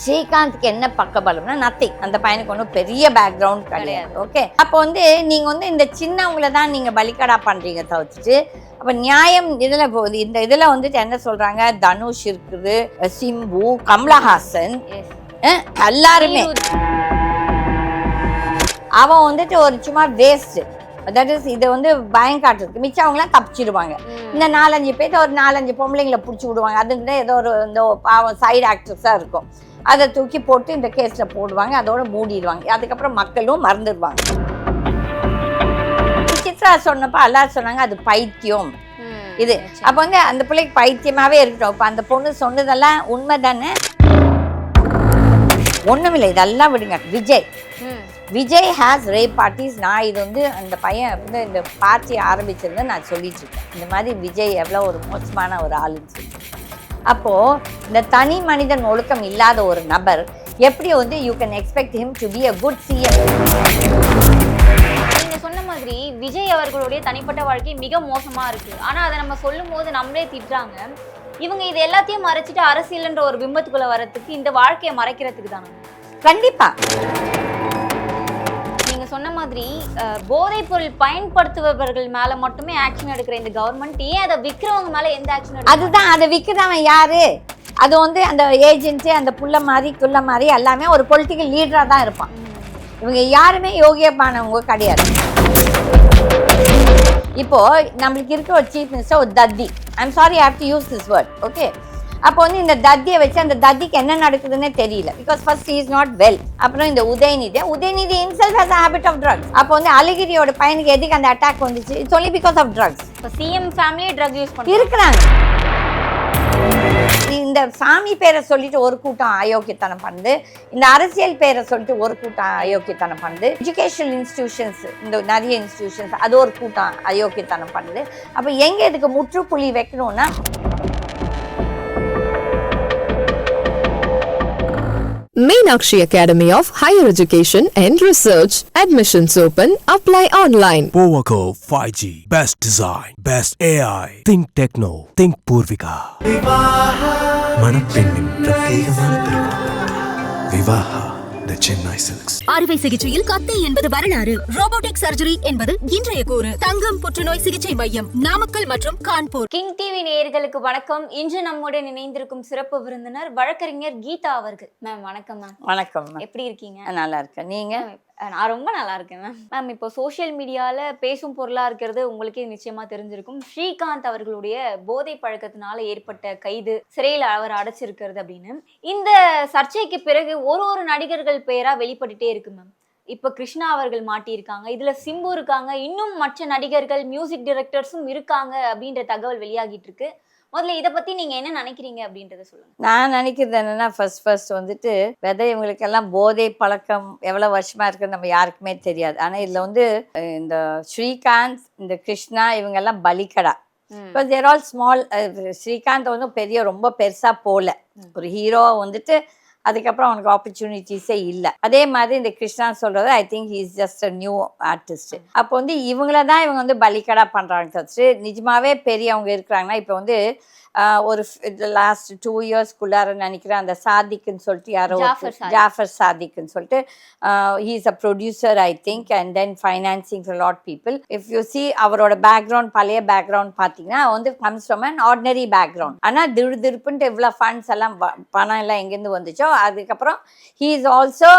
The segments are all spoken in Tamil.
ஸ்ரீகாந்த்க்கு என்ன பக்கபலம்னா நத்திங் அந்த பையனுக்கு ஒன்றும் பெரிய பேக்ரவுண்ட் கிடையாது. ஓகே அப்போ வந்து நீங்க வந்து இந்த சின்னவங்கள தான் நீங்க பலிக்கடா பண்றீங்க தவிர்த்துட்டு அப்ப நியாயம் இதுல போகுது இந்த இதுல வந்துட்டு என்ன சொல்றாங்க? தனுஷ் இருக்குது சிம்பு கமலஹாசன் எல்லாருமே. அவன் வந்துட்டு ஒரு சும்மா வேஸ்ட் தட் இஸ் இது வந்து பயம் காட்டுறதுக்கு. மிச்சம் அவங்களாம் தப்பிச்சிடுவாங்க. இந்த நாலஞ்சு பேர்த்த ஒரு நாலஞ்சு பொம்பளைங்களை பிடிச்சி விடுவாங்க. அதுக்கிட்ட ஏதோ ஒரு இந்த பாவம் சைடு ஆக்ட்ரஸாக இருக்கும். அதை தூக்கி போட்டு இந்த கேஸில் போடுவாங்க அதோட மூடிடுவாங்க. அதுக்கப்புறம் மக்களும் மறந்துடுவாங்க. சித்ரா சொன்னப்ப எல்லாரும் சொன்னாங்க அது பைத்தியம். இது அப்போ வந்து அந்த பிள்ளைக்கு பைத்தியமாவே இருக்கட்டும். இப்போ அந்த பொண்ணு சொன்னதெல்லாம் உண்மை தானே ஒண்ணுமில்லை இதெல்லாம் விடுங்க. Vijay. Vijay has rave parties நான் இது வந்து அந்த பையன் வந்து இந்த பார்ட்டி ஆரம்பிச்சிருந்து நான் சொல்லிட்டு இருக்கேன். இந்த மாதிரி விஜய் எவ்வளோ ஒரு மோசமான ஒரு ஆளுன்னு சொல்லி அப்போது இந்த தனி மனிதன் ஒழுக்கம் இல்லாத ஒரு நபர் எப்படி வந்து you can expect him to be a good CM நீங்க சொன்ன மாதிரி விஜய் அவர்களுடைய தனிப்பட்ட வாழ்க்கை மிக மோசமா இருக்கு. ஆனா அதை நம்ம சொல்லும் போது நம்மளே திட்டுறாங்க. இவங்க இது எல்லாத்தையும் மறைச்சிட்டு அரசியல்ன்ற ஒரு பிம்பத்துக்குள்ள வரதுக்கு இந்த வாழ்க்கையை மறைக்கிறதுக்கு தானே? கண்டிப்பா. நீங்க சொன்ன மாதிரி போதைப்பொருள் பொருள் பயன்படுத்துபவர்கள் மேல மட்டுமே ஆக்ஷன் எடுக்கிற இந்த கவர்மெண்ட் ஏன் அதை விற்கிறவங்க மேல எந்த ஆக்ஷன் அதுதான் அதை விற்கிறவன் யாரு? அது வந்து அந்த ஏஜென்சி அந்த புள்ள மாதிரி குள்ள மாதிரி எல்லாமே ஒரு பொலிட்டிக்கல் லீடராக தான் இருப்பான். இவங்க யாருமே யோகியமானவங்க கிடையாது. இப்போ நம்மளுக்கு இருக்க ஒரு சீஃப் மினிஸ்டர் ஒரு தத்தி. I'm sorry have to use this word okay அப்போ வந்து இந்த தத்தியை வச்சு அந்த தத்திக்கு என்ன நடக்குதுன்னே தெரியல. Because first is not well அப்புறம் இந்த Udhayanidhi Udhayanidhi himself has habit of drugs அப்போ வந்து அழகிரியோட பையனுக்கு எதுக்கு அந்த அட்டாக் வந்துச்சு? It's only because of drugs இப்போ சிஎம் ஃபேமிலியே ட்ரக் யூஸ் பண்ணுறாங்க இருக்கிறாங்க. இந்த சாமி பேரை சொல்லிட்டு ஒரு கூட்டம் அயோக்கியத்தனம் பண்ணுது. இந்த அரசியல் பேரை சொல்லிட்டு ஒரு கூட்டம் அயோக்கியத்தனம் பண்ணுது. எஜுகேஷனல் இன்ஸ்டிடியூஷன்ஸ் இந்த நிறைய இன்ஸ்டிடியூஷன்ஸ் அது ஒரு கூட்டம் அயோக்கியத்தனம் பண்ணுது. அப்போ எங்க இதுக்கு முற்றுப்புள்ளி வைக்கணும்னா Meenakshi Academy of Higher Education and Research. Admissions open. Apply online. Povaco 5G. Best design. Best AI. Think Techno. Think Purvika. മണപ്പെണ്ണിൻ പ്രത്യേകമാണ് വിവാഹ த சென்னை சில்க்ஸ் அறுவை சிகிச்சையில் கத்தை என்பது வரலாறு. ரோபோட்டிக் சர்ஜரி என்பது இன்றைய கூறு. தங்கம் புற்றுநோய் சிகிச்சை மையம் நாமக்கல் மற்றும் கான்பூர். கிங் டிவி நேயர்களுக்கு வணக்கம். இன்று நம்முடன் இணைந்திருக்கும் சிறப்பு விருந்தினர் வழக்கறிஞர் கீதா அவர்கள். மேம் வணக்கம் மேம் வணக்கம் எப்படி இருக்கீங்க? நல்லா இருக்கேன். நீங்க? நான் ரொம்ப நல்லா இருக்கேன் மேம் மேம் இப்போ சோஷியல் மீடியாவில் பேசும் பொருளாக இருக்கிறது உங்களுக்கே நிச்சயமாக தெரிஞ்சிருக்கும். ஸ்ரீகாந்த் அவர்களுடைய போதை பழக்கத்தினால ஏற்பட்ட கைது சிறையில் அவர் அடைச்சிருக்கிறது அப்படின்னு. இந்த சர்ச்சைக்கு பிறகு ஒரு ஒரு நடிகர்கள் பெயராக வெளிப்பட்டுட்டே இருக்கு மேம் இப்போ கிருஷ்ணா அவர்கள் மாட்டியிருக்காங்க. இதில் சிம்பு இருக்காங்க. இன்னும் மற்ற நடிகர்கள் மியூசிக் டிரெக்டர்ஸும் இருக்காங்க அப்படின்ற தகவல் வெளியாகிட்டு இருக்கு. முதல்ல இதை பத்தி நீங்க என்ன நினைக்கிறீங்க அப்படின்றத சொல்லுங்க. நான் நினைக்கிறது என்னன்னா ஃபர்ஸ்ட் ஃபர்ஸ்ட் வந்துட்டு விதை இவங்களுக்கெல்லாம் போதை பழக்கம் எவ்வளோ வருஷமா இருக்குன்னு நம்ம யாருக்குமே தெரியாது. ஆனால் இதில் வந்து இந்த ஸ்ரீகாந்த் இந்த கிருஷ்ணா இவங்கெல்லாம் பலிக்கடா. Because they're all small Srikanth வந்து பெரிய ரொம்ப பெருசாக போகல ஒரு ஹீரோ வந்துட்டு அதுக்கப்புறம் அவனுக்கு ஆப்பர்ச்சுனிட்டிஸே இல்லை. அதே மாதிரி இந்த கிருஷ்ணா சொல்றது I think is just a new artist அப்போ வந்து இவங்கள தான் இவங்க வந்து பலிக்கடா பண்ணுறாங்க தச்சு நிஜமாவே பெரியவங்க இருக்கிறாங்கன்னா இப்போ வந்து ஒரு லாஸ்ட் டூ இயர்ஸ்க்குள்ளார நினைக்கிறேன் அந்த சாதிக்குன்னு சொல்லிட்டு யாரோ ஜாஃபர் சாதிக்குன்னு சொல்லிட்டு he's a producer I think and then financing lot people if you see அவரோட பேக்ரவுண்ட் பழைய பேக்ரவுண்ட் பார்த்தீங்கன்னா வந்து comes from an ordinary background ஆனால் திரு திருப்புன்ட்டு இவ்வளோ ஃபண்ட்ஸ் எல்லாம் பணம் எல்லாம் எங்கேருந்து வந்துச்சோ அதுக்கப்புறம் ஹீ இஸ் ஆல்சோ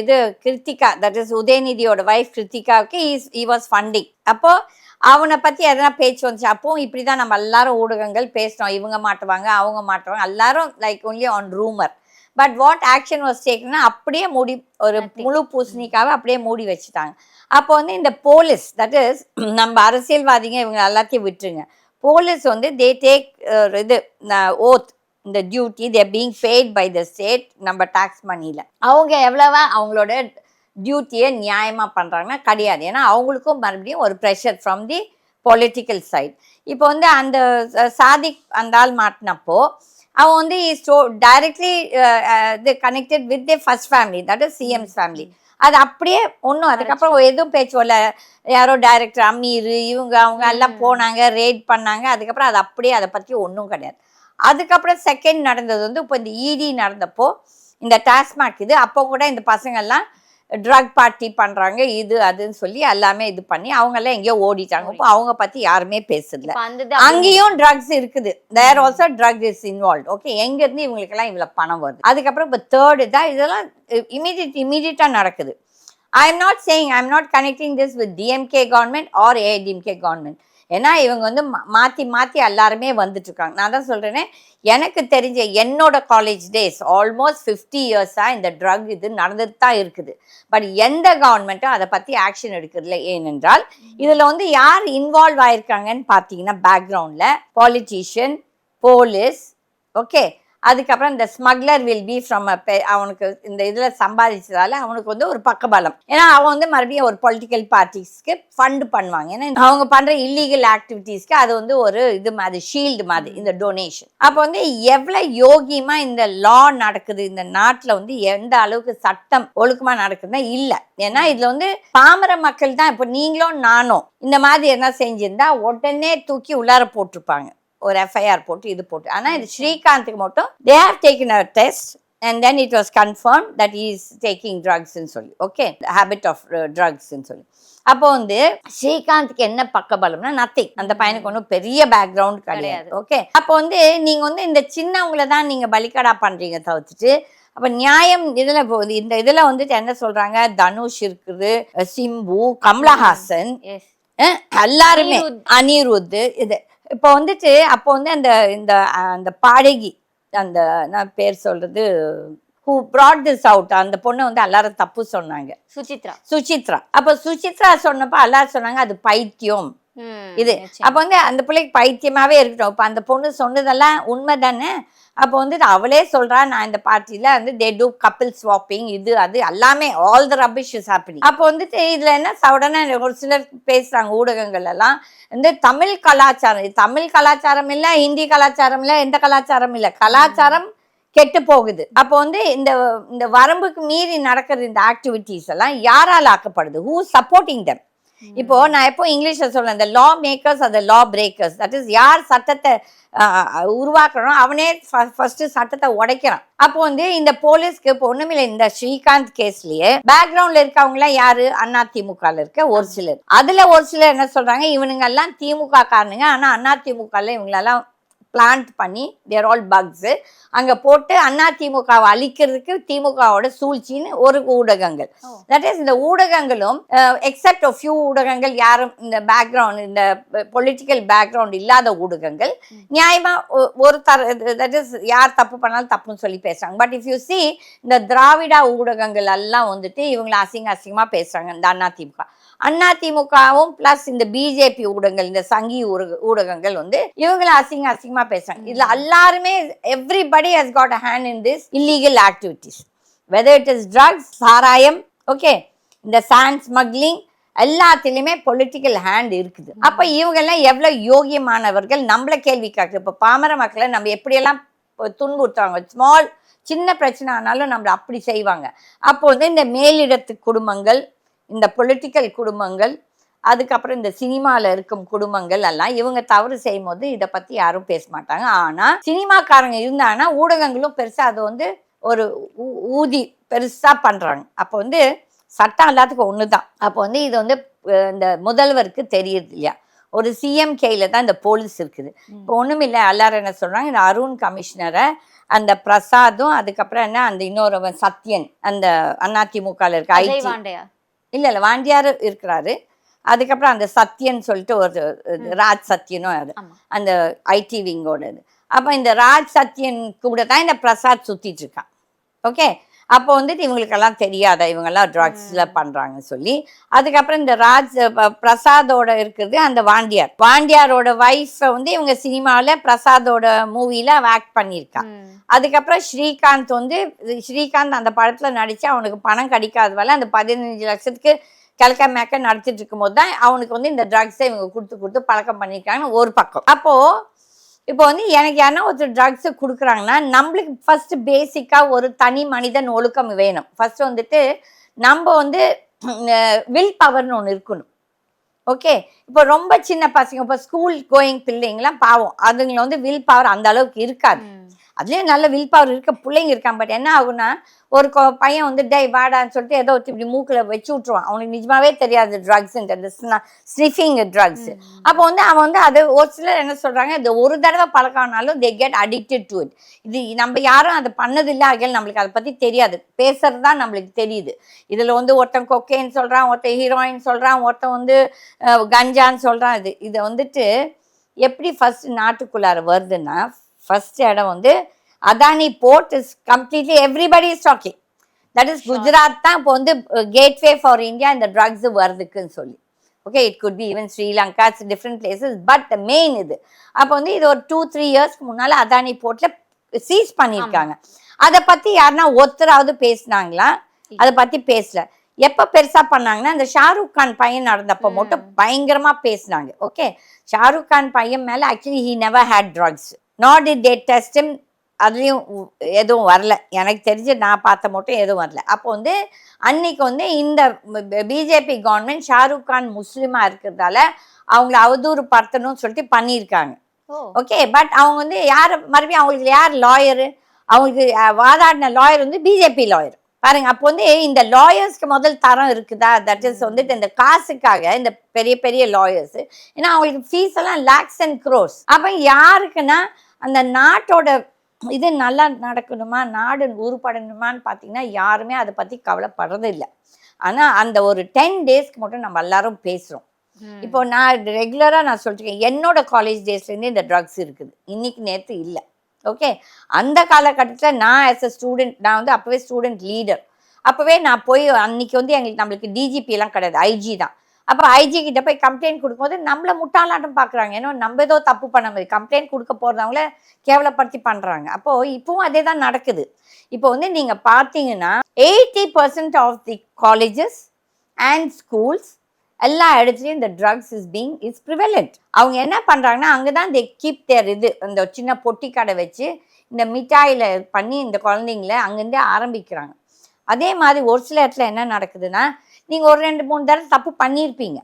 இது கிருத்திகா தட் இஸ் உதயநிதியோட ஒய்ஃப் கிருத்திகாவுக்கு இஸ் he வாஸ் ஃபண்டிங் அப்போ அவனை பத்தி எதனா பேச்சு வந்துச்சு? அப்போ இப்படிதான் நம்ம எல்லாரும் ஊடகங்கள் பேசினோம். இவங்க மாட்டுவாங்க அவங்க மாட்டுவாங்க. எல்லாரும் like only on rumour but what action was டேக்குன்னா அப்படியே மூடி ஒரு முழு பூசணிக்காவை அப்படியே மூடி வச்சுட்டாங்க. அப்போ வந்து இந்த போலீஸ் தட் இஸ் நம்ம அரசியல்வாதிங்க இவங்க எல்லாத்தையும் விட்டுருங்க. போலீஸ் வந்து தே டேக் இது ஓத் இந்த duty they're being paid by the state நம்ம டாக்ஸ் மணியில் அவங்க எவ்வளவா அவங்களோட டியூட்டியை நியாயமாக பண்ணுறாங்கன்னா கிடையாது. ஏன்னா அவங்களுக்கும் மறுபடியும் ஒரு pressure from the political side இப்போ வந்து அந்த சாதிக் அந்த ஆள் மாட்டினப்போ அவன் வந்து ஸ்டோ டைரக்ட்லி இது connected with the first family that is CM's family அது அப்படியே ஒன்றும் அதுக்கப்புறம் எதுவும் பேச்சு வரல. யாரோ டைரக்டர் அமீர் இவங்க அவங்க எல்லாம் போனாங்க ரேட் பண்ணாங்க அதுக்கப்புறம் அது அப்படியே அதை பற்றி ஒன்றும் கிடையாது. அதுக்கப்புறம் செகண்ட் நடந்தது வந்து இப்போ இந்த இடி நடந்தப்போ இந்த டாஸ்மாக் இது அப்போ கூட இந்த பசங்கெல்லாம் ட்ரக் பார்ட்டி பண்றாங்க இது அதுன்னு சொல்லி எல்லாமே இது பண்ணி அவங்க எல்லாம் எங்கேயோ ஓடிட்டாங்க. இப்போ அவங்க பத்தி யாருமே இது அங்கேயும் ட்ரக்ஸ் இருக்குது. There also drug is involve okay எங்க இருந்து இவங்களுக்கு எல்லாம் இவ்வளவு பணம் வருது? அதுக்கப்புறம் இப்போ தேர்டு தான் இதெல்லாம் இமீடியட் இமீடியட்டா நடக்குது. I am not saying I am not connecting this with DMK government or ADMK government ஏன்னா இவங்க வந்து மா- மாற்றி எல்லாருமே வந்துட்டுருக்காங்க நான் தான் சொல்கிறேனே எனக்கு தெரிஞ்ச என்னோட காலேஜ் டேஸ் ஆல்மோஸ்ட் ஃபிஃப்டி இயர்ஸாக இந்த ட்ரக் இது நடந்துட்டு தான் இருக்குது. பட் எந்த கவர்மெண்ட்டும் அதை பற்றி ஆக்ஷன் எடுக்கிறதில்ல. ஏனென்றால் இதில் வந்து யார் இன்வால்வ் ஆயிருக்காங்கன்னு பார்த்தீங்கன்னா பேக்ரவுண்டில் பாலிட்டிஷியன் போலீஸ் ஓகே அதுக்கப்புறம் இந்த ஸ்மக்லர் வில் பி ஃப்ரம் அவனுக்கு இந்த இதுல சம்பாதிச்சதால அவனுக்கு வந்து ஒரு பக்கபலம். ஏன்னா அவன் வந்து மறுபடியும் ஒரு பொலிட்டிக்கல் பார்ட்டிஸ்க்கு ஃபண்ட் பண்ணுவாங்க. ஏன்னா அவங்க பண்ற இல்லீகல் ஆக்டிவிட்டீஸ்க்கு அது வந்து ஒரு இது மாதிரி ஷீல்டு மாதிரி இந்த டொனேஷன் அப்போ வந்து எவ்வளவு யோகியமா இந்த லா நடக்குது இந்த நாட்டுல வந்து எந்த அளவுக்கு சட்டம் ஒழுக்கமா நடக்குதுன்னா இல்ல. ஏன்னா இதுல வந்து பாமர மக்கள் தான் இப்போ நீங்களும் நானும் இந்த மாதிரி என்ன செஞ்சிருந்தா உடனே தூக்கி உள்ளார போட்டிருப்பாங்க. ஒரு எஃப்ஐஆர் போட்டு இது போட்டு. ஆனா இது ஸ்ரீகாந்துக்கு மட்டும் they have taken a test and then it was confirm that is taking ட்ரக்ஸ்ன்னு சொல்லி. ஓகே ஹேபிட் ஆஃப் ட்ரக்ஸ்ன்னு சொல்லி. அப்போ வந்து ஸ்ரீகாந்த்க்கு என்ன பக்கபலம்னா நத்திங் அந்த பையனுக்கு ஒன்றும் பெரிய பேக்ரவுண்ட் கிடையாது. ஓகே அப்போ வந்து நீங்க வந்து இந்த சின்னவங்கள தான் நீங்க பலிக்கடா பண்றீங்க தவிர்த்துட்டு அப்ப நியாயம் இதுல போகுது இந்த இதுல வந்துட்டு என்ன சொல்றாங்க? தனுஷ் இருக்குது சிம்பு கமலஹாசன் எல்லாருமே. அனிருத் இது. இப்போ வந்துட்டு அப்போ வந்து அந்த இந்த அந்த பாடகி அந்த நான் பேர் சொல்றது ஹூ brought திஸ் அவுட் அந்த பொண்ணு வந்து எல்லாரும் தப்பு சொன்னாங்க. சுசித்ரா. சுசித்ரா. அப்போ சுசித்ரா சொன்னப்ப எல்லாரும் சொன்னாங்க அது பைத்தியம். இது. அப்போ வந்து அந்த பிள்ளைக்கு பைத்தியமாவே இருக்கட்டும். இப்போ அந்த பொண்ணு சொன்னதெல்லாம் உண்மை தானே? அப்போ வந்து அவளே சொல்றா நான் இந்த பார்ட்டியில வந்து தே டூ கப்பிள் ஸ்வாப்பிங் இது அது எல்லாமே all the rubbish is happening அப்போ வந்துட்டு இதுல என்ன சடனா ஒரு சிலர் பேசுறாங்க ஊடகங்கள் எல்லாம் இந்த தமிழ் கலாச்சாரம் தமிழ் கலாச்சாரம் இல்ல ஹிந்தி கலாச்சாரம் இல்ல எந்த கலாச்சாரம் இல்ல கலாச்சாரம் கெட்டு போகுது. அப்போ வந்து இந்த இந்த வரம்புக்கு மீறி நடக்கிற இந்த ஆக்டிவிட்டீஸ் எல்லாம் யாரால் ஆக்கப்படுது? Who supporting them? இப்போ நான் எப்போ இங்கிலீஷ்ல சொல்றேன் இந்த லா மேக்கர்ஸ் அந்த லா பிரேக்கர்ஸ் தட் இஸ் யார் சட்டத்தை ஆஹ், உருவாக்குறனோ அவனே ஃபர்ஸ்ட் சட்டத்தை உடைக்கிறான். அப்போ வந்து இந்த போலீஸ்க்கு இப்போ ஒண்ணுமில்லை இந்த ஸ்ரீகாந்த் கேஸ்லயே பேக்ரவுண்ட்ல இருக்கவங்க எல்லாம் யாரு? அண்ணா திமுகல இருக்க ஒரு சிலர். அதுல ஒரு சிலர் என்ன சொல்றாங்க? இவனுங்க எல்லாம் திமுக காரனுங்க. ஆனா அண்ணா திமுகல இவங்களெல்லாம் பிளான்ட் பண்ணி தேர் ஆல் பக்ஸ் அங்க போட்டு அண்ணா திமுகவை அழிக்கிறதுக்கு திமுகவோட சூழ்ச்சின்னு ஒரு ஊடகங்கள். தட் இஸ் இந்த ஊடகங்களும் எக்ஸப்ட் ஃபியூ ஊடகங்கள் யாரும் இந்த பேக்ரவுண்ட் இந்த பொலிட்டிக்கல் பேக்ரவுண்ட் இல்லாத ஊடகங்கள். நியாயமா ஒ- ஒரு தர தட் இஸ் யார் தப்பு பண்ணாலும் தப்புன்னு சொல்லி பேசுறாங்க. பட் இஃப் யூ see இந்த திராவிடா ஊடகங்கள் எல்லாம் வந்துட்டு இவங்களை அசிங்க அசிங்கமா பேசுறாங்க இந்த அண்ணா திமுக. அண்ணா திமுகவும் பிளஸ் இந்த பிஜேபி ஊடகங்கள் இந்த சங்கி ஊடக ஊடகங்கள் வந்து இவங்களை அசிங்க அசிங்கமா பேசுறாங்க. இதுல எல்லாருமே everybody has got a hand in this illegal activities whether it is drugs சாராயம் ஓகே இந்த சாண்ட் ஸ்மக்லிங் எல்லாத்துலயுமே பொலிட்டிக்கல் ஹேண்ட் இருக்குது. அப்ப இவங்க எல்லாம் எவ்வளவு யோகியமானவர்கள்? நம்மள கேள்வி கேட்கு இப்ப பாமர மக்களை நம்ம எப்படியெல்லாம் துன்புறுத்துவாங்க? ஸ்மால் சின்ன பிரச்சனை ஆனாலும் நம்மள அப்படி செய்வாங்க. அப்போ வந்து இந்த மேலிடத்து குடும்பங்கள் இந்த பொலிட்டிக்கல் குடும்பங்கள் அதுக்கப்புறம் இந்த சினிமால இருக்கும் குடும்பங்கள் எல்லாம் இவங்க தவறு செய்யும் போது இதை பத்தி யாரும் பேச மாட்டாங்க. ஆனா சினிமாக்காரங்க இருந்தாங்கன்னா ஊடகங்களும் பெருசா அதை வந்து ஒரு ஊதி பெருசா பண்றாங்க. அப்போ வந்து சட்டம் எல்லாத்துக்கும் ஒண்ணுதான். அப்போ வந்து இது வந்து இந்த முதல்வருக்கு தெரியுது இல்லையா? ஒரு சிஎம் கையில தான் இந்த போலீஸ் இருக்குது. இப்போ ஒண்ணும் இல்லை எல்லாரும் என்ன சொல்றாங்க இந்த அருண் கமிஷனரை அந்த பிரசாதும் அதுக்கப்புறம் என்ன அந்த இன்னொருவன் சத்யன் அந்த அதிமுகல இருக்க ஐடி இல்ல இல்ல வாண்டியார் இருக்கிறாரு. அதுக்கப்புறம் அந்த சத்யன் சொல்லிட்டு ஒரு ராஜ் சத்யனும் அது. அந்த ஐடி விங்கோட இது அப்ப இந்த ராஜ் சத்யன் கூட தான் இந்த பிரசாத் சுத்திட்டு இருக்கான். ஓகே? அப்போ வந்துட்டு இவங்களுக்கெல்லாம் தெரியாத இவங்கெல்லாம் ட்ரக்ஸ்ல பண்றாங்க சொல்லி அதுக்கப்புறம் இந்த ராஜ் பிரசாதோட இருக்கிறது அந்த வாண்டியார். வாண்டியாரோட ஒய்ஃபை வந்து இவங்க சினிமாவில் பிரசாதோட மூவில ஆக்ட் பண்ணியிருக்கா. அதுக்கப்புறம் ஸ்ரீகாந்த் வந்து ஸ்ரீகாந்த் அந்த படத்துல நடிச்சு அவனுக்கு பணம் கிடைக்காதவால அந்த பதினஞ்சு லட்சத்துக்கு கிழக்க மேக்க நடத்திட்டு இருக்கும்போது தான் அவனுக்கு வந்து இந்த ட்ரக்ஸை இவங்க கொடுத்து கொடுத்து பழக்கம் பண்ணியிருக்காங்கன்னு ஒரு பக்கம். அப்போ இப்போ வந்து எனக்கு யாருன்னா ஒருத்தர் ட்ரக்ஸ் கொடுக்குறாங்கன்னா நம்மளுக்கு ஃபர்ஸ்ட் பேசிக்காக ஒரு தனி மனிதன் ஒழுக்கம் வேணும். ஃபர்ஸ்ட் வந்துட்டு நம்ம வந்து வில் பவர்னு ஒன்று இருக்கணும். ஓகே இப்போ ரொம்ப சின்ன பசங்க இப்போ ஸ்கூல் கோயிங் பிள்ளைங்களாம் பாவம். அதுங்களை வந்து வில் பவர் அந்த அளவுக்கு இருக்காது. அதுலேயும் நல்ல வில் பவர் இருக்க பிள்ளைங்க இருக்கான் பட் என்ன ஆகும்னா ஒரு பையன் வந்து டேய் வாடான்னு சொல்லிட்டு ஏதோ இப்படி மூக்கில் வச்சு விட்ருவான் அவனுக்கு நிஜமாவே தெரியாது ட்ரக்ஸுன்றது ஸ்னிஃபிங் ட்ரக்ஸ் அப்போ வந்து அவன் வந்து அது ஒரு சிலர் என்ன சொல்றாங்க இந்த ஒரு தடவை பழக்கம்னாலும் they get addicted to it இது நம்ம யாரும் அதை பண்ணதில்லை. ஆகிய நம்மளுக்கு அதை பற்றி தெரியாது. பேசுறது தான் நம்மளுக்கு தெரியுது. இதில் வந்து ஒருத்தன் கொக்கேன்னு சொல்கிறான் ஒருத்தன் ஹீரோயின் சொல்கிறான் ஒருத்தன் வந்து கஞ்சான்னு சொல்கிறான் இது. இதை வந்துட்டு எப்படி ஃபர்ஸ்ட் நாட்டுக்குள்ளார வருதுன்னா ஃபர்ஸ்ட் இடம் வந்து Adani port is completely everybody is talking that is Gujarat தான் இப்போ வந்து கேட்வே ஃபார் இந்தியா இந்த ட்ரக்ஸ் வருதுக்குன்னு சொல்லி. Okay it could be even Sri Lanka it's different places but the main இது. அப்போ வந்து இது ஒரு டூ த்ரீ இயர்ஸ்க்கு முன்னால் அதானி போர்ட்டில் சீஸ் பண்ணியிருக்காங்க. அதை பற்றி யாருன்னா ஒருத்தராவது பேசுனாங்களா? அதை பற்றி பேசல. எப்போ பெருசாக பண்ணாங்கன்னா இந்த ஷாருக் கான் பையன் நடந்தப்போ மட்டும் பயங்கரமாக பேசுனாங்க. ஓகே ஷாருக் கான் பையன் மேலே actually he never had drugs not it டே டெஸ்டும் அதுலேயும் எதுவும் வரல. எனக்கு தெரிஞ்சு நான் பார்த்த மட்டும் எதுவும் வரல. அப்போ வந்து அன்னைக்கு வந்து இந்த பிஜேபி கவர்மெண்ட் ஷாருக் கான் முஸ்லீமாக இருக்கிறதால அவங்கள அவதூறு படுத்தணும்னு சொல்லிட்டு பண்ணியிருக்காங்க. ஓகே பட் அவங்க வந்து யார் மறுபடியும் அவங்களுக்கு யார் லாயரு அவங்களுக்கு வாதாடின லாயர் வந்து பிஜேபி லாயர் பாருங்க அப்போ வந்து இந்த லாயர்ஸ்க்கு முதல் தரம் இருக்குதா? தட் இஸ் வந்துட்டு இந்த காசுக்காக இந்த பெரிய பெரிய லாயர்ஸ் ஏன்னா அவங்களுக்கு ஃபீஸ் எல்லாம் லேக்ஸ் அண்ட் க்ரோஸ் அப்போ யாருக்குன்னா அந்த நாட்டோட இது நல்லா நடக்கணுமா? நாடு உருப்படணுமான்னு பார்த்தீங்கன்னா யாருமே அதை பற்றி கவலைப்படுறது இல்லை ஆனால் அந்த ஒரு டென் டேஸ்க்கு மட்டும் நம்ம எல்லாரும் பேசுகிறோம் இப்போ நான் ரெகுலராக நான் சொல்லிருக்கேன் என்னோட காலேஜ் டேஸ்லேருந்து இந்த ட்ரக்ஸ் இருக்குது. இன்னைக்கு நேற்று இல்லை. ஓகே அந்த காலகட்டத்தில் நான் ஆஸ் அ ஸ்டூடெண்ட் நான் வந்து அப்போவே ஸ்டூடெண்ட் லீடர் அப்போவே நான் போய் அன்னைக்கு வந்து எங்களுக்கு நம்மளுக்கு டிஜிபி எல்லாம் கிடையாது ஐஜி தான். அப்போ ஐஜி கிட்ட போய் கம்ப்ளைண்ட் கொடுக்கும்போது நம்மளை முட்டாளாட்டம் பார்க்குறாங்க ஏன்னா நம்ம ஏதோ தப்பு பண்ண மாதிரி கம்ப்ளைண்ட் கொடுக்க போகிறவங்கள கேவலப்படுத்தி பண்ணுறாங்க அப்போது இப்போவும் அதே தான் நடக்குது. இப்போ வந்து நீங்கள் பார்த்தீங்கன்னா eighty percent of the colleges and schools எல்லா இடத்துலையும் இந்த drugs is being is prevalent அவங்க என்ன பண்ணுறாங்கன்னா அங்கே தான் தே கீப் தேர் இது இந்த சின்ன பொட்டி கடை வச்சு இந்த மிட்டாயில் பண்ணி இந்த குழந்தைங்கள அங்கேருந்தே ஆரம்பிக்கிறாங்க. அதே மாதிரி ஒரு சில இடத்துல என்ன நடக்குதுன்னா நீங்கள் ஒரு ரெண்டு மூணு தடவை தப்பு பண்ணியிருப்பீங்க.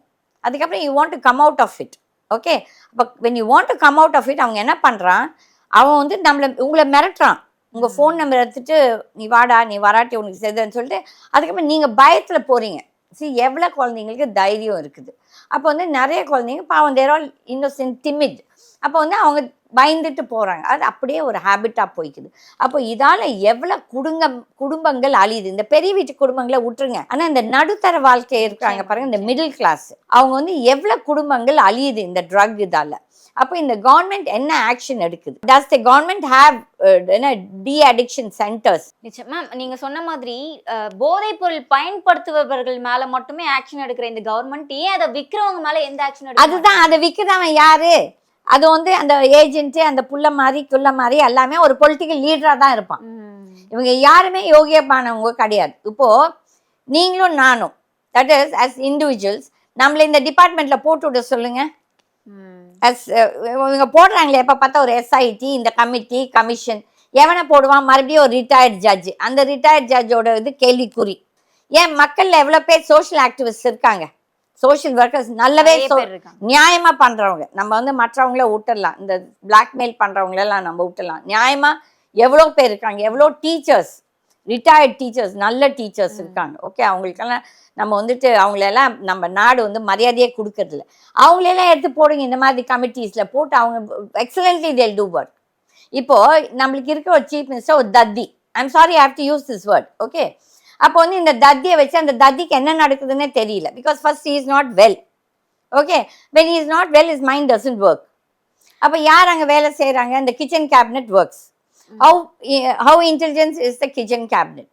அதுக்கப்புறம் you want to come out of it okay அப்போ when you want to come out of it அவங்க என்ன பண்ணுறான் அவன் வந்து நம்மளை உங்களை மிரட்டுறான். உங்கள் ஃபோன் நம்பர் எடுத்துட்டு நீ வாடா நீ வராட்டி உனக்கு செய்தன்னு சொல்லிட்டு அதுக்கப்புறம் நீங்கள் பயத்தில் போகிறீங்க see எவ்வளோ குழந்தைங்களுக்கு தைரியம் இருக்குது. அப்போ வந்து நிறைய குழந்தைங்க பாவம் தேர் ஆல் இன்னோசென்ட் டிமிட் அப்போ வந்து அவங்க பயந்துட்டு போகிறாங்க அது அப்படியே ஒரு ஹேபிட்டாக போய்க்குது. அப்போ இதால் எவ்வளோ குடும்பம் குடும்பங்கள் அழியுது. இந்த பெரிய வீட்டு குடும்பங்களை விட்டுருங்க. ஆனால் இந்த நடுத்தர வாழ்க்கை இருக்கிறாங்க பாருங்க இந்த மிடில் கிளாஸ் அவங்க வந்து எவ்வளோ குடும்பங்கள் அழியுது இந்த ட்ரக் இதால். அப்போ இந்த கவர்மெண்ட் என்ன ஆக்ஷன் எடுக்குது? டஸ் த கவர்மெண்ட் ஹேவ் என்ன டி அடிக்ஷன் சென்டர்ஸ் மேம் நீங்க சொன்ன மாதிரி போதைப் பொருள் பயன்படுத்துபவர்கள் மேல மட்டுமே ஆக்ஷன் எடுக்கிற இந்த கவர்மெண்ட் ஏன் அதை விக்கிறவங்க மேல எந்த ஆக்ஷன் அதுதான் அதை விற்கிறவன் யாரு? அது வந்து அந்த ஏஜென்ட்டு அந்த புள்ள மாதிரி குள்ள மாதிரி எல்லாமே ஒரு பொலிட்டிக்கல் லீடராக தான் இருப்பான். இவங்க யாருமே யோகியமானவங்க கிடையாது. இப்போ நீங்களும் நானும் தட் இஸ் அஸ் இண்டிவிஜுவல்ஸ் நம்மள இந்த டிபார்ட்மெண்ட்ல போட்டு விட சொல்லுங்க. ம். அஸ் இவங்க போடுறாங்களே எப்போ பார்த்தா ஒரு எஸ்ஐடி இந்த கமிட்டி கமிஷன் எவனை போடுவான்? மறுபடியும் ஒரு ரிட்டையர்ட் ஜட்ஜ் அந்த ரிட்டையர்ட் ஜட்ஜோட இது கேள்விக்குறி. ஏன் மக்கள்ல எவ்வளோ பேர் சோஷியல் ஆக்டிவிஸ்ட் இருக்காங்க? சோஷியல் ஒர்க்கர்ஸ் நல்லவே நியாயமா பண்றவங்க. நம்ம வந்து மற்றவங்கள விட்டுடலாம் இந்த பிளாக்மெயில் பண்றவங்கள எல்லாம் நம்ம விட்டுடலாம் நியாயமா எவ்வளோ பேர் இருக்காங்க? எவ்வளோ டீச்சர்ஸ் ரிட்டையர்ட் டீச்சர்ஸ் நல்ல டீச்சர்ஸ் இருக்காங்க. ஓகே அவங்களுக்கெல்லாம் நம்ம வந்துட்டு அவங்களெல்லாம் நம்ம நாடு வந்து மரியாதையே கொடுக்கறதில்ல. அவங்களெல்லாம் எடுத்து போடுங்க. இந்த மாதிரி கமிட்டிஸ்ல போட்டு அவங்க எக்ஸலண்ட்லி தேல் டூ ஒர்க் இப்போ நம்மளுக்கு இருக்க ஒரு சீஃப் மினிஸ்டர் ஒரு தத்தி. I'm sorry have to use this word okay அப்போ வந்து இந்த தத்தியை வச்சு அந்த தத்திக்கு என்ன நடக்குதுன்னே தெரியல. Because first is not well okay when is not well is mind doesn't work அப்போ யார் அங்கே வேலை செய்கிறாங்க இந்த kitchen cabinet works how how intelligence is the kitchen cabinet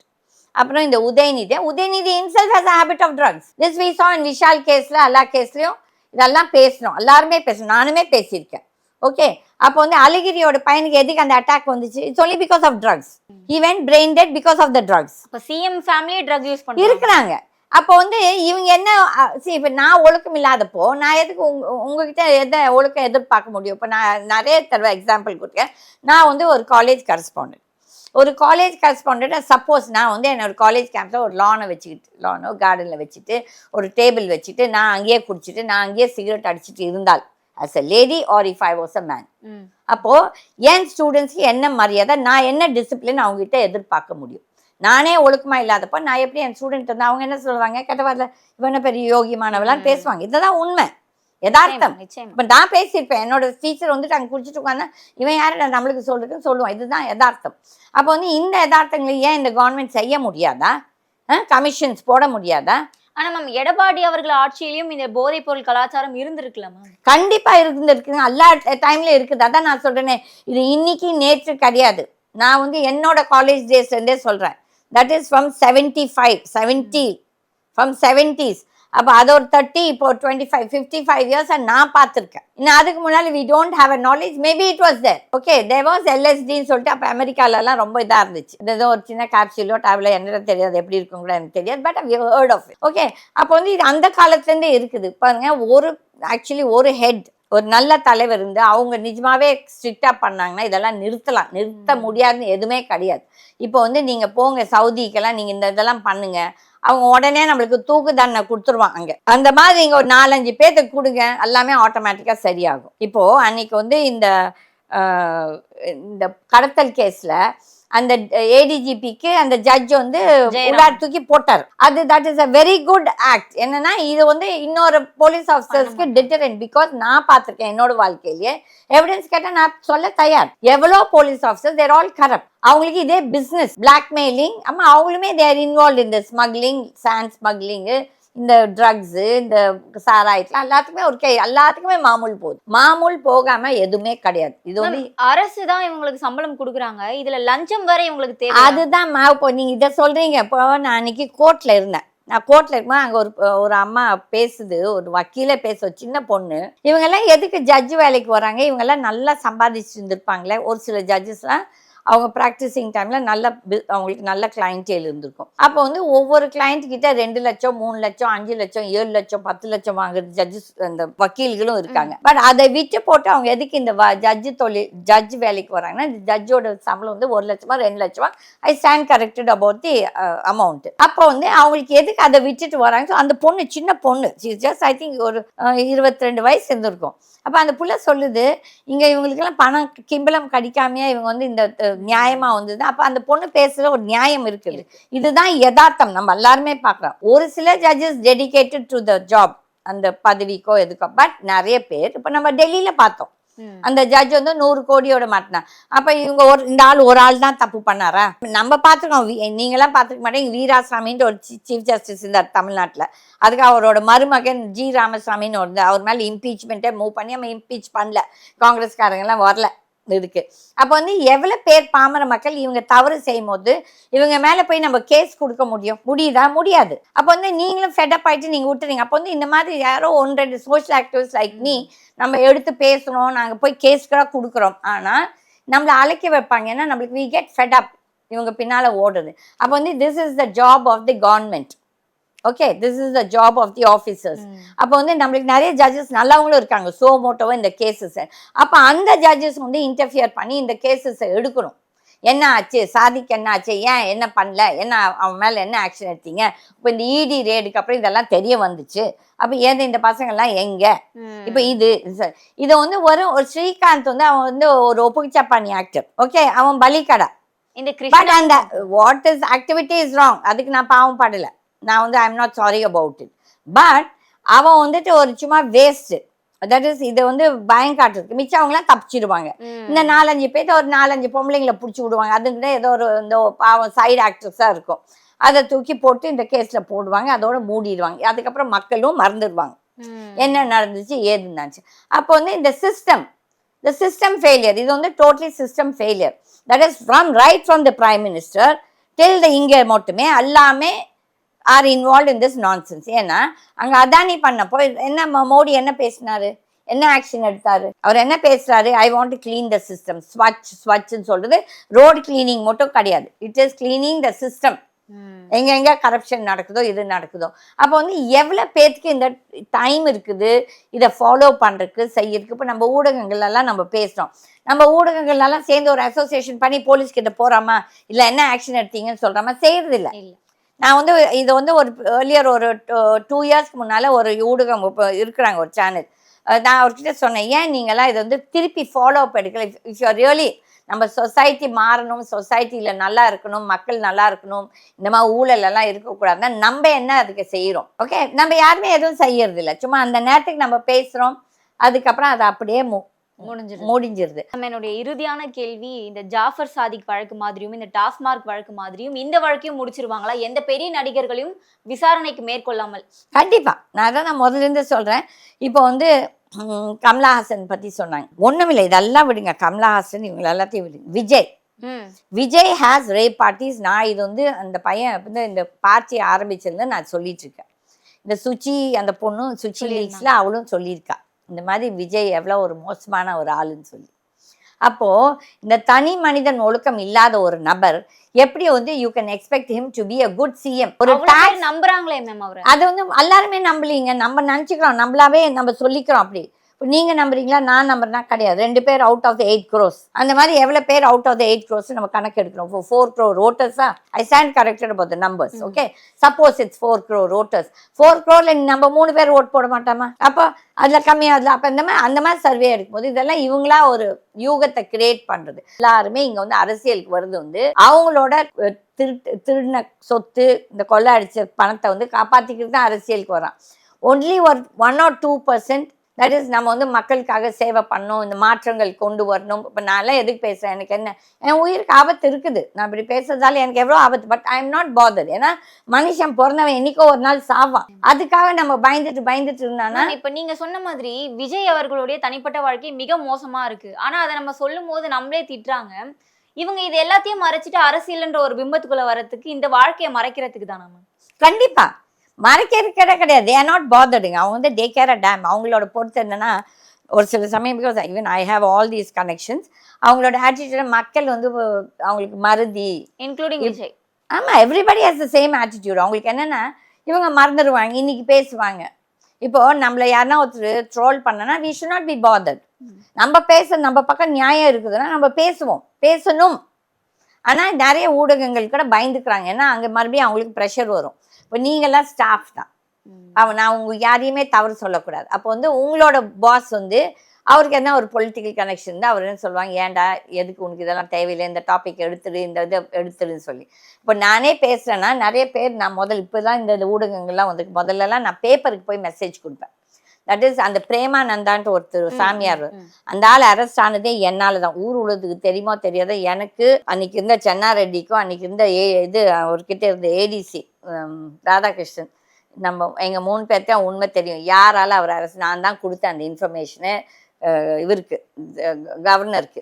அப்புறம் இந்த Udhayanidhi. Udhayanidhi himself has a habit of drugs this we saw in Vishal கேஸில் எல்லா கேஸ்லையும் இதெல்லாம் பேசணும் எல்லாருமே பேசணும் நானுமே பேசியிருக்கேன். ஓகே அப்போ வந்து அழகிரியோட பையனுக்கு எதுக்கு அந்த அட்டாக் வந்துச்சு? It's only because of drugs went brain dead because of the drugs அப்ப சிஎம் ஃபேமிலியே ட்ரக் யூஸ் பண்றாங்க. இருக்கிறாங்க. அப்போ வந்து இவங்க என்ன சரி இப்போ நான் ஒழுக்கம் இல்லாதப்போ நான் எதுக்கு உங்க உங்ககிட்ட எதை ஒழுக்கம் எதிர்பார்க்க முடியும்? இப்போ நான் நிறைய தடவை எக்ஸாம்பிள் கொடுத்தேன் நான் வந்து ஒரு காலேஜ் கரஸ்பாண்டன்ட் ஒரு காலேஜ் கரஸ்பாண்டன்ட் சப்போஸ் நான் வந்து என்னோட காலேஜ் கேம்ப்ல ஒரு லானை வச்சுக்கிட்டு லானோ கார்டனில் வச்சுட்டு ஒரு டேபிள் வச்சுட்டு நான் அங்கேயே குடிச்சிட்டு நான் அங்கேயே சிகரெட் அடிச்சிட்டு இருந்தால் as a lady or if I was a man. அப்போ என் ஸ்டூடெண்ட்ஸ்க்கு என்ன மரியாதை நான் என்ன டிசிப்ளின் அவங்ககிட்ட எதிர்பார்க்க முடியும்? நானே ஒழுக்கமா இல்லாதப்ப நான் எப்படி என் ஸ்டூடெண்ட் வந்து அவங்க என்ன சொல்லுவாங்க? கெட்டவாரில் இவன பெரிய யோகிமானவெல்லாம் பேசுவாங்க. இதுதான் உண்மை. யதார்த்தம் இப்போ நான் பேசியிருப்பேன். என்னோட டீச்சர் வந்துட்டு அங்கே குடிச்சிட்டு உட்காந்தா இவன் யாரு? நம்மளுக்கு சொல்றதுன்னு சொல்லுவான். இதுதான் யதார்த்தம் அப்போ வந்து இந்த யதார்த்தங்களை ஏன் இந்த கவர்மெண்ட் செய்ய முடியாதா? கமிஷன்ஸ் போட முடியாதா? ஆனா மேம் எடப்பாடி அவர்கள் ஆட்சியிலும் இந்த போதைப் பொருள் கலாச்சாரம் இருந்திருக்குல்ல மேம் கண்டிப்பா இருந்திருக்கு. எல்லா டைம்ல இருக்குது. அதான் நான் சொல்றேனே. இது இன்னைக்கு நேற்று கிடையாது. நான் வந்து என்னோட காலேஜ் டேஸ்லேருந்தே சொல்கிறேன் சொல்றேன். That is from seventy five seventy from seventies அப்போ அது ஒரு தேர்ட்டி இப்போ twenty five fifty five years நான் பார்த்துருக்கேன். இன்னும் அதுக்கு முன்னாடி we don't have a knowledge maybe it was there okay they was எல்எஸ்டின்னு சொல்லிட்டு அப்போ அமெரிக்காலலாம் ரொம்ப இதாக இருந்துச்சு. இது ஏதோ ஒரு சின்ன கேப்சூலோ டேப்லெட் என்ன தெரியாது எப்படி இருக்கும் கூட எனக்கு தெரியாது பட் ஹேர்ட் ஆஃப் ஓகே அப்போ வந்து இது அந்த காலத்துலேருந்தே இருக்குது. பாருங்க ஒரு ஆக்சுவலி ஒரு ஹெட் ஒரு நல்ல தலைவர் இருந்து அவங்க நிஜமாவே ஸ்ட்ரிக்டா பண்ணாங்கன்னா இதெல்லாம் நிறுத்தலாம். நிறுத்த முடியாதுன்னு எதுவுமே கிடையாது. இப்போ வந்து நீங்க போங்க சவுதிக்கெல்லாம் நீங்க இந்த இதெல்லாம் பண்ணுங்க. அவங்க உடனே நம்மளுக்கு தூக்கு தண்டனை கொடுத்துருவாங்க அங்க. அந்த மாதிரி இங்கே ஒரு நாலஞ்சு பேர்த்துக்கு கொடுங்க எல்லாமே ஆட்டோமேட்டிக்கா சரியாகும். இப்போ அன்னைக்கு வந்து இந்த இந்த கடத்தல் கேஸ்ல அந்த ஏடிஜிபிக்கு அந்த ஜட்ஜ் வந்து. உள்ளார் தூக்கி போட்டார். அது that is a very good act என்னன்னா இது வந்து இன்னொரு போலீஸ் ஆஃபீஸர்ஸ்க்கு டிட்டரண்ட் பிகாஸ் நான் பார்த்திருக்கேன் என்னோட வாழ்க்கையிலேயே. எவிடன்ஸ் கேட்டா நான் சொல்ல தயார். எவ்வளோ police officer they're all corrupt அவங்களுக்கு இதே பிசினஸ் பிளாக்மெயிலிங் ஆமா அவங்களுமே தேர் இன்வால்வ் இந்த ஸ்மக்லிங் சாண்ட் ஸ்மக்லிங் இந்த ட்ரக்ஸ் இந்த சாராயத்துல எல்லாத்துக்குமே ஒரு கை எல்லாத்துக்குமே மாமூல் போகுது மாமூல் போகாம எதுவுமே கிடையாது. இது வந்து அரசு தான் இவங்களுக்கு சம்பளம் கொடுக்குறாங்க. இதுல லஞ்சம் வேற இவங்களுக்கு தேவை அதுதான் மா இப்போ நீங்க இதை சொல்றீங்க. இப்போ நான் அன்னைக்கு கோர்ட்ல இருந்தேன். நான் கோர்ட்ல இருக்கும்போது அங்க ஒரு ஒரு அம்மா பேசுது ஒரு வக்கீலே பேச சின்ன பொண்ணு. இவங்க எல்லாம் எதுக்கு ஜட்ஜ் வேலைக்கு வராங்க? இவங்க எல்லாம் நல்லா சம்பாதிச்சு இருந்திருப்பாங்களே. ஒரு சில ஜட்ஜஸ்லாம் அவங்க ப்ராக்டிசிங் டைம்ல நல்ல அவங்களுக்கு நல்ல கிளைண்டேல் இருந்திருக்கும். அப்போ வந்து ஒவ்வொரு கிளைண்ட் கிட்ட ரெண்டு லட்சம் மூணு லட்சம் அஞ்சு லட்சம் ஏழு லட்சம் பத்து லட்சம் வாங்குறது ஜட்ஜஸ் அந்த வக்கீல்களும் இருக்காங்க. பட் அதை விட்டு போட்டு அவங்க எதுக்கு இந்த ஜட்ஜு தொழில் ஜட்ஜ் வேலைக்கு வராங்கன்னா இந்த ஜட்ஜோட சம்பளம் வந்து ஒரு லட்சமா ரெண்டு லட்சமா I stand corrected about the amount அப்போ வந்து அவங்களுக்கு எதுக்கு அதை விட்டுட்டு வராங்க? So, அந்த பொண்ணு சின்ன பொண்ணு ஜஸ்ட் ஐ திங்க் ஒரு இருபத்தி ரெண்டு வயசு இருந்திருக்கும். அப்போ அந்த புள்ள சொல்லுது இங்க இவங்களுக்கெல்லாம் பணம் கிம்பளம் கடிக்காமையே இவங்க வந்து இந்த அஹ், நியாயமா வந்தது. அப்ப அந்த பொண்ணு பேசுற ஒரு நியாயம் இருக்குது. இதுதான் யதார்த்தம். நம்ம எல்லாருமே பார்க்கலாம் ஒரு சில judges dedicated to the job அந்த பதவிக்கோ எதுக்கோ பட் நிறைய பேர் இப்ப நம்ம டெல்லியில பார்த்தோம். அந்த ஜட்ஜ் வந்து நூறு கோடியோட மாட்டினா. அப்ப இவங்க ஒரு இந்த ஆள் ஒரு ஆள் தான் தப்பு பண்ணாரா? நம்ம பார்த்துருக்கோம் நீங்களாம் பார்த்துக்க மாட்டேங்க. வீராசாமின்ற ஒரு சீஃப் ஜஸ்டிஸ் இருந்தார் தமிழ்நாட்டுல. அதுக்கு அவரோட மருமகன் ஜி. ராமசாமின்னு ஒரு அவர் மேல இம்பீச்மெண்ட்டே மூவ் பண்ணி நம்ம இம்பீச் பண்ணல. காங்கிரஸ்காரங்க எல்லாம் வரல. இருக்கு அப்போ வந்து எவ்வளவு பேர் பாமர மக்கள் இவங்க தவறு செய்யும் போது இவங்க மேல போய் நம்ம கேஸ் கொடுக்க முடியும்? முடியுதா? முடியாது. அப்போ வந்து நீங்களும் ஃபெடப் ஆயிட்டு நீங்க விட்டுறீங்க. அப்போ வந்து இந்த மாதிரி யாரோ ஒன்று ரெண்டு சோஷியல் ஆக்டிவிஸ்ட் லைக் நீ நம்ம எடுத்து பேசணும். நாங்க போய் கேஸ் கூட கொடுக்குறோம். ஆனா நம்மளை அழைக்க வைப்பாங்க. ஏன்னா நம்மளுக்கு வி கெட் ஃபெட் அப் இவங்க பின்னால ஓடுது. அப்போ வந்து this is the job of the government okay this is the job of the officers அப்போ வந்து நம்மளுக்கு நிறைய ஜட்ஜஸ் நல்லவங்களும் இருக்காங்க. சோ மோட்டோவா இந்த கேசஸ் அப்போ அந்த ஜட்ஜஸ் வந்து இன்டர்ஃபியர் பண்ணி இந்த கேசஸை எடுக்கணும். என்ன ஆச்சு சாதிக்கு என்ன ஆச்சு ஏன் என்ன பண்ணல? என்ன அவன் மேல என்ன ஆக்ஷன் எடுத்தீங்க? இப்போ இந்த இடி ரேடுக்கு அப்புறம் இதெல்லாம் தெரிய வந்துச்சு. அப்போ ஏன் இந்த பசங்கள்லாம் எங்க. இப்போ இது இதை வந்து ஒரு ஒரு ஸ்ரீகாந்த் வந்து அவன் வந்து ஒரு ஒப்புச்சப்பாணி ஆக்டர் ஓகே அவன் பலிக்கடா இந்த பட் கிருஷ்ணா அந்த what is activity is wrong அதுக்கு நான் பாவம் படல. நான் வந்து I am not sorry about it but அவன் வந்துட்டு ஒரு சும்மா வேஸ்ட் தட் இஸ் இதை வந்து பயம் காட்டுறதுக்கு. மிச்சம் அவங்களாம் தப்பிச்சிடுவாங்க. இந்த நாலஞ்சு பேர்த்த ஒரு நாலஞ்சு பொம்பளைங்களை பிடிச்சி விடுவாங்க. அதுக்கிட்ட ஏதோ ஒரு இந்த பாவம் சைடு ஆக்டர்ஸாக இருக்கும். அதை தூக்கி போட்டு இந்த கேஸில் போடுவாங்க. அதோட மூடிடுவாங்க. அதுக்கப்புறம் மக்களும் மறந்துடுவாங்க. என்ன நடந்துச்சு ஏதுன்னாச்சு அப்போ வந்து இந்த சிஸ்டம் the சிஸ்டம் ஃபெயிலியர் இது வந்து totally system failure that is from right from the prime minister till the இங்கே மட்டுமே எல்லாமே are involve in this nonsense ஏன்னா அங்கே அதானி பண்ணப்போ என்ன மோடி என்ன பேசினாரு? என்ன ஆக்ஷன் எடுத்தாரு? அவர் என்ன பேசுறாரு? I want to clean the system Swachh ஸ்வச்னு சொல்றது ரோடு கிளீனிங் மட்டும் கிடையாது. It is cleaning the system. எங்க எங்க கரப்ஷன் நடக்குதோ இது நடக்குதோ. அப்போ வந்து எவ்வளவு பேத்துக்கு இந்த டைம் இருக்குது? இதை ஃபாலோ பண்றதுக்கு செய்யறதுக்கு? இப்போ நம்ம ஊடகங்கள் எல்லாம் நம்ம பேசுறோம். நம்ம ஊடகங்கள் எல்லாம் சேர்ந்து ஒரு அசோசியேஷன் பண்ணி போலீஸ் கிட்ட போறாமா? இல்ல என்ன ஆக்ஷன் எடுத்தீங்கன்னு சொல்றாமா? செய்யறது இல்ல. நான் வந்து இது வந்து ஒரு ஏர்லியர் ஒரு uh, டூ இயர்ஸ்க்கு முன்னால் ஒரு ஊடகம் இப்போ இருக்கிறாங்க ஒரு சேனல் நான் அவர்கிட்ட சொன்னேன் ஏன் நீங்களாம் இதை வந்து திருப்பி ஃபாலோ அப் எடுக்கல? இஃப் யூ ரியலி நம்ம சொசைட்டி மாறணும் சொசைட்டியில் நல்லா இருக்கணும் மக்கள் நல்லா இருக்கணும் இந்த மாதிரி ஊழலெல்லாம் இருக்கக்கூடாதுன்னா நம்ம என்ன அதுக்கு செய்கிறோம் ஓகே நம்ம யாருமே எதுவும் செய்யறதில்ல. சும்மா அந்த நேரத்துக்கு நம்ம பேசுகிறோம் அதுக்கப்புறம் அதை அப்படியே மு- முடிஞ்சிருது. முடிஞ்சிருது. நம்ம என்னுடைய இறுதியான கேள்வி இந்த ஜாஃபர் சாதிக் வழக்கு மாதிரியும் இந்த டாஸ்மார்க் வழக்கு மாதிரியும் இந்த வழக்கையும் முடிச்சிருவாங்களா? எந்த பெரிய நடிகர்களையும் விசாரணைக்கு மேற்கொள்ளாமல்? கண்டிப்பா. நான் அதான் நான் முதல்ல இருந்து சொல்றேன். இப்போ வந்து கமலஹாசன் பத்தி சொன்னாங்க. ஒண்ணுமில்லை. இதெல்லாம் விடுங்க. கமலஹாசன் இவங்க எல்லாத்தையும் விடுங்க. Vijay. Vijay has rep parties நான் இது வந்து அந்த பையன் வந்து இந்த பார்ட்டி ஆரம்பிச்சிருந்து நான் சொல்லிட்டு இருக்கேன். இந்த சுச்சி அந்த பொண்ணும் சுச்சி. லீக்ஸ்ல அவளும் சொல்லியிருக்கா. இந்த மாதிரி விஜய் எவ்வளோ ஒரு மோசமான ஒரு ஆளுன்னு சொல்லி. அப்போ இந்த தனி மனிதன் ஒழுக்கம் இல்லாத ஒரு நபர் எப்படி வந்து you can expect him to be a good CM ஒரு நம்புறாங்களே மேம் அவரை. அது வந்து எல்லாருமே நம்பலீங்க. நம்ம நினச்சிக்கிறோம். நம்மளாவே நம்ம சொல்லிக்கிறோம் அப்படி. இப்போ நீங்க நம்புறீங்களா? நான் நம்புறேன்னா கிடையாது. ரெண்டு பேர் out of the eight crores அந்த மாதிரி எவ்வளவு பேர் out of the eight crores நம்ம கணக்கு எடுக்கிறோம். Four crore ரோட்டர்ஸா I stand corrected about the numbers okay suppose it's four crore voters four க்ரோல நம்ம மூணு பேர் ஓட் போட மாட்டோமா? அப்போ அதுல கம்மியா அதுல அப்போ இந்த மாதிரி அந்த மாதிரி சர்வே எடுக்கும்போது இதெல்லாம் இவங்களா ஒரு யூகத்தை கிரியேட் பண்றது. எல்லாருமே இங்க வந்து அரசியலுக்கு வருது வந்து அவங்களோட திருட்டு திருடின சொத்து இந்த கொள்ளை அடிச்ச பணத்தை வந்து காப்பாத்திக்கிட்டு தான் அரசியலுக்கு வரான். ஒன்லி ஒரு one or two percent that is நம்ம வந்து மக்களுக்காக சேவை பண்ணணும் இந்த மாற்றங்கள் கொண்டு வரணும். இப்போ நான்லாம் எதுக்கு பேசுறேன்? எனக்கு என்ன? என் உயிருக்கு ஆபத்து இருக்குது. நான் இப்படி பேசுறதால எனக்கு எவ்வளோ ஆபத்து? But I am not bother ஏன்னா மனுஷன் பிறந்தவன் என்னைக்கோ ஒரு நாள் சாவான். அதுக்காக நம்ம பயந்துட்டு பயந்துட்டு இருந்தானா இப்ப நீங்க சொன்ன மாதிரி விஜய் அவர்களுடைய தனிப்பட்ட வாழ்க்கை மிக மோசமா இருக்கு. ஆனா அதை நம்ம சொல்லும் போது நம்மளே திட்டுறாங்க. இவங்க இது எல்லாத்தையும் மறைச்சிட்டு அரசியல்ன்ற ஒரு பிம்பத்துக்குள்ள வரதுக்கு இந்த வாழ்க்கையை மறைக்கிறதுக்கு தானா மேம்? கண்டிப்பா. மறைக்கிறது கிட கிடையாது. தேர் நாட் பாதர்டுங்க அவங்க வந்து டே கேர் டேம் அவங்களோட பொறுத்து என்னன்னா ஒரு சில சமயம் because even I have all these connections அவங்களோட ஆட்டிடியூட் மக்கள் வந்து அவங்களுக்கு மருதி. இன்க்ளூடிங் விஜய். ஆமா everybody has the same attitude அவங்களுக்கு என்னன்னா இவங்க மறந்துடுவாங்க இன்னைக்கு பேசுவாங்க. இப்போ நம்மள யாருன்னா ஒருத்தர் ட்ரோல் பண்ணனா we should not be bothered நம்ம பேச நம்ம பக்கம் நியாயம் இருக்குதுன்னா நம்ம பேசுவோம். பேசணும். ஆனா நிறைய ஊடகங்கள் கூட பயந்துக்கிறாங்க. ஏன்னா அங்க மறுபடியும் அவங்களுக்கு ப்ரெஷர் வரும். இப்போ நீங்கெல்லாம் ஸ்டாஃப் தான். அவன் நான் உங்க யாரையுமே தவறு சொல்லக்கூடாது. அப்போ வந்து உங்களோட பாஸ் வந்து அவருக்கு என்ன ஒரு பொலிட்டிக்கல் கனெக்ஷன் தான் அவர் என்ன சொல்லுவாங்க ஏன்டா எதுக்கு உனக்கு இதெல்லாம் தேவையில்லை? இந்த டாபிக் எடுத்துடு இந்த இதை எடுத்துடுன்னு சொல்லி. இப்போ நானே பேசுறேன்னா நிறைய பேர் நான் முதல் இப்போதான் இந்த ஊடகங்கள்லாம் வந்து முதல்லலாம் நான் பேப்பருக்கு போய் மெசேஜ் கொடுப்பேன். தட் இஸ் அந்த பிரேமானந்தான்ட்டு ஒருத்தர் சாமியார். அந்த ஆள் அரெஸ்ட் ஆனதே என்னால தான் ஊர் உலகத்துக்கு தெரியுமோ தெரியாதோ எனக்கு அன்னைக்கு இருந்த சென்னாரெட்டிக்கும் அன்னைக்கு இருந்த ஏ இது அவர்கிட்ட இருந்த ஏடிசி ராதாகிருஷ்ணன். நம்ம எங்க மூணு பேர்த்தையும் உண்மை தெரியும். யாரால அவர் அரசு நான் தான் கொடுத்தேன் அந்த இன்ஃபர்மேஷனு இவருக்கு கவர்னருக்கு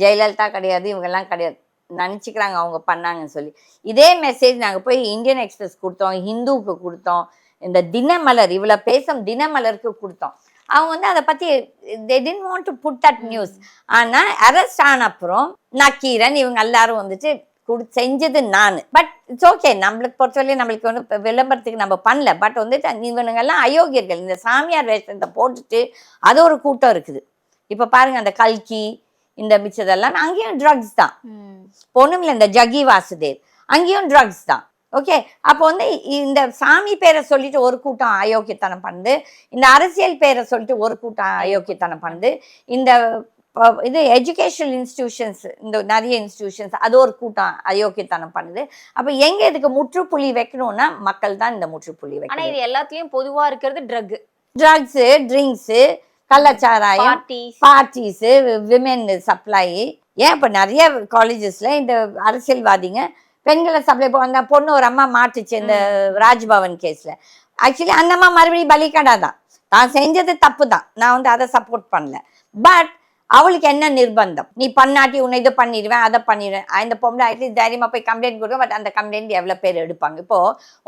ஜெயலலிதா கிடையாது இவங்கெல்லாம் கிடையாது. நினச்சிக்கிறாங்க அவங்க பண்ணாங்கன்னு சொல்லி. இதே மெசேஜ் நாங்கள் போய் இந்தியன் எக்ஸ்பிரஸ் கொடுத்தோம் ஹிந்துவுக்கு கொடுத்தோம். இந்த தினமலர் இவ்வளோ பேசும் தினமலருக்கு கொடுத்தோம். அவங்க வந்து அதை பற்றி they tend want to put that news ஆனால் அரெஸ்ட் ஆன அப்புறம் நக்கீரன் இவங்க எல்லாரும் வந்துட்டு குடு செஞ்சது நான். பட் இட்ஸ் ஓகே நம்மளுக்கு பொறுத்தவரையும் நம்மளுக்கு வந்து விளம்பரத்துக்கு நம்ம பண்ணல. பட் வந்து இவனுங்கெல்லாம் அயோக்கியர்கள். இந்த சாமியார் வேஷத்தை போட்டுட்டு அது ஒரு கூட்டம் இருக்குது. இப்போ பாருங்க அந்த கல்கி இந்த மிச்சதெல்லாம் அங்கேயும் ட்ரக்ஸ் தான். பொண்ணுமில்ல இந்த ஜகி வாசுதேவ். அங்கேயும் ட்ரக்ஸ் தான். ஓகே அப்போ வந்து இந்த சாமி பேரை சொல்லிட்டு ஒரு கூட்டம் அயோக்கியத்தனம் பண்ணுது. இந்த அரசியல் பேரை சொல்லிட்டு ஒரு கூட்டம் அயோக்கியத்தனம் பண்ணுது. இந்த இது எஜுகேஷனல் இன்ஸ்டிடியூஷன்ஸ் இந்த நிறைய இன்ஸ்டிடியூஷன்ஸ் அது ஒரு கூட்டம் அயோக்கியத்தனம் பண்ணுது. அப்போ எங்க இதுக்கு முற்றுப்புள்ளி வைக்கணும்னா மக்கள் தான் இந்த முற்றுப்புள்ளி வைக்கணும். இது எல்லாத்துலயும் பொதுவா இருக்கிறது ட்ரக் ட்ரக்ஸு ட்ரிங்க்ஸு கள்ளச்சாராயம் பார்ட்டிஸு விமென் சப்ளை ஏன் இப்போ நிறைய காலேஜஸில் இந்த அரசியல்வாதிங்க பெண்களை சப்ளை அந்த பொண்ணு ஒரு அம்மா மாட்டுச்சு இந்த ராஜ்பவன் கேஸில் ஆக்சுவலி அந்த அம்மா மறுபடியும் பலிக்கடா தான். நான் செஞ்சது தப்பு தான். நான் வந்து அதை சப்போர்ட் பண்ணல. பட் அவளுக்கு என்ன நிர்பந்தம்? நீ பண்ணாட்டி உன்னை இதை பண்ணிடுவேன் அதை பண்ணிடுவேன். இந்த பொம்பளை அட்லீஸ்ட் தைரியமா போய் கம்ப்ளைண்ட் கொடுக்கும் பட் அந்த கம்ப்ளைண்ட் எவ்வளோ பேர் எடுப்பாங்க? இப்போ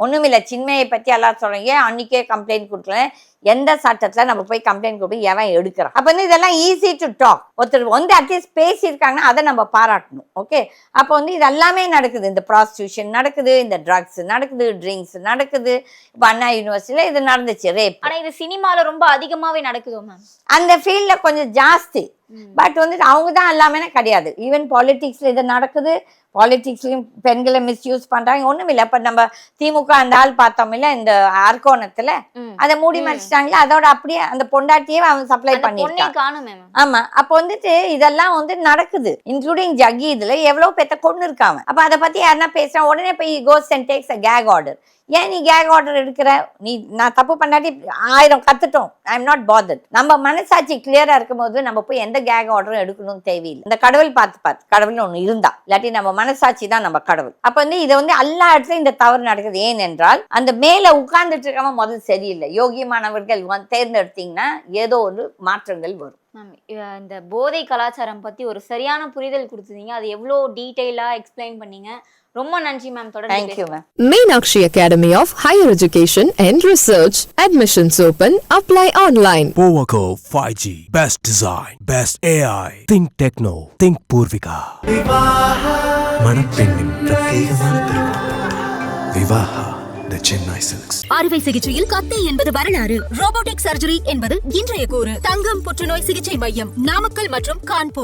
ஒண்ணுமில்ல. சின்மையை பத்தி எல்லாம் சொல்றோம் ஏன் அன்னைக்கே கம்ப்ளைண்ட் கொடுக்கல? எந்த சட்டத்துல நம்ம போய் கம்ப்ளைண்ட் கொடுத்து எவன் எடுக்கிறான்? அப்ப வந்து இதெல்லாம் ஈஸி டு டாக் ஒருத்தர் வந்து அட்லீஸ்ட் பேசியிருக்காங்கன்னா அதை நம்ம பாராட்டணும். ஓகே அப்போ வந்து இது எல்லாமே நடக்குது. இந்த ப்ராஸ்டியூஷன் நடக்குது இந்த ட்ரக்ஸ் நடக்குது ட்ரிங்க்ஸ் நடக்குது. இப்போ அண்ணா யூனிவர்சிட்டியில் இது நடந்துச்சு ரேப் ஆனா இது சினிமால ரொம்ப அதிகமாவே நடக்குதோ மேம் அந்த ஃபீல்டில் கொஞ்சம் ஜாஸ்தி. பட் வந்துட்டு அவங்க தான் எல்லாமே கிடையாது. ஈவன் பாலிடிக்ஸில் இது நடக்குது. பாலிடிக்ஸ்லயும் பெண்களை மிஸ்யூஸ் பண்றாங்க. ஒண்ணும் இல்ல இப்ப நம்ம திமுக அந்த ஆள் பார்த்தோம்ல இந்த அரக்கோணத்துல ம். அதை மூடி. மறைச்சிட்டாங்களே அதோட அப்படியே அந்த பொண்டாட்டியே அவன் சப்ளை பண்ணிருக்கான் ஆமா. அப்ப வந்துட்டு இதெல்லாம் வந்து நடக்குது. இன்க்ளூடிங் ஜக்கி இதுல எவ்வளவு பேத்த கொண்டு இருக்காங்க அப்ப அதை பத்தி யாருன்னா பேசுறா உடனே போய் goes and takes a cake order ஏன் நீ கேக் ஆர்டர் எடுக்கிற? நீ நான் தப்பு பண்ணாட்டி ஆயிரம் கத்துட்டோம். ஐ எம் நாட் பாதட் நம்ம மனசாட்சி கிளியரா இருக்கும்போது நம்ம போய் எந்த கேக் ஆர்டரும் எடுக்கணும்னு தேவையில்லை. இந்த கடவுள் பார்த்து பார்த்து கடவுள்னு ஒன்று இருந்தா. இல்லாட்டி நம்ம மனசாட்சி தான் நம்ம கடவுள். அப்ப வந்து இதை வந்து எல்லா இடத்துலயும் இந்த தவறு நடக்குது. ஏன் என்றால் அந்த மேல உட்கார்ந்துட்டு இருக்கவன் முதல் சரியில்லை. யோகியமானவர்கள் வந்து தேர்ந்தெடுத்தீங்கன்னா ஏதோ ஒரு மாற்றங்கள் வரும். இந்த போதை கலாச்சாரம் பத்தி ஒரு சரியான புரிதல் கொடுத்துருந்தீங்க அது எவ்வளோ டீட்டெயிலாக எக்ஸ்பிளைன் பண்ணீங்க. ரொம்ப நன்றி மேம் தொடர்ந்து thank you. Ma'am Meenakshi Academy of Higher Education and Research. Admissions open. Apply online. Powaco 5G. Best design. Best AI. Think Techno. Think Purvika. மணப்பெண்ணின் பிரத்யேகமான த சென்னை சில்க்ஸ் அறுவை சிகிச்சையில் கத்தை என்பது வரலாறு ரோபோட்டிக் சர்ஜரி என்பது இன்றைய கூறு தங்கம் புற்றுநோய் சிகிச்சை மையம் நாமக்கல் மற்றும் கான்பூர்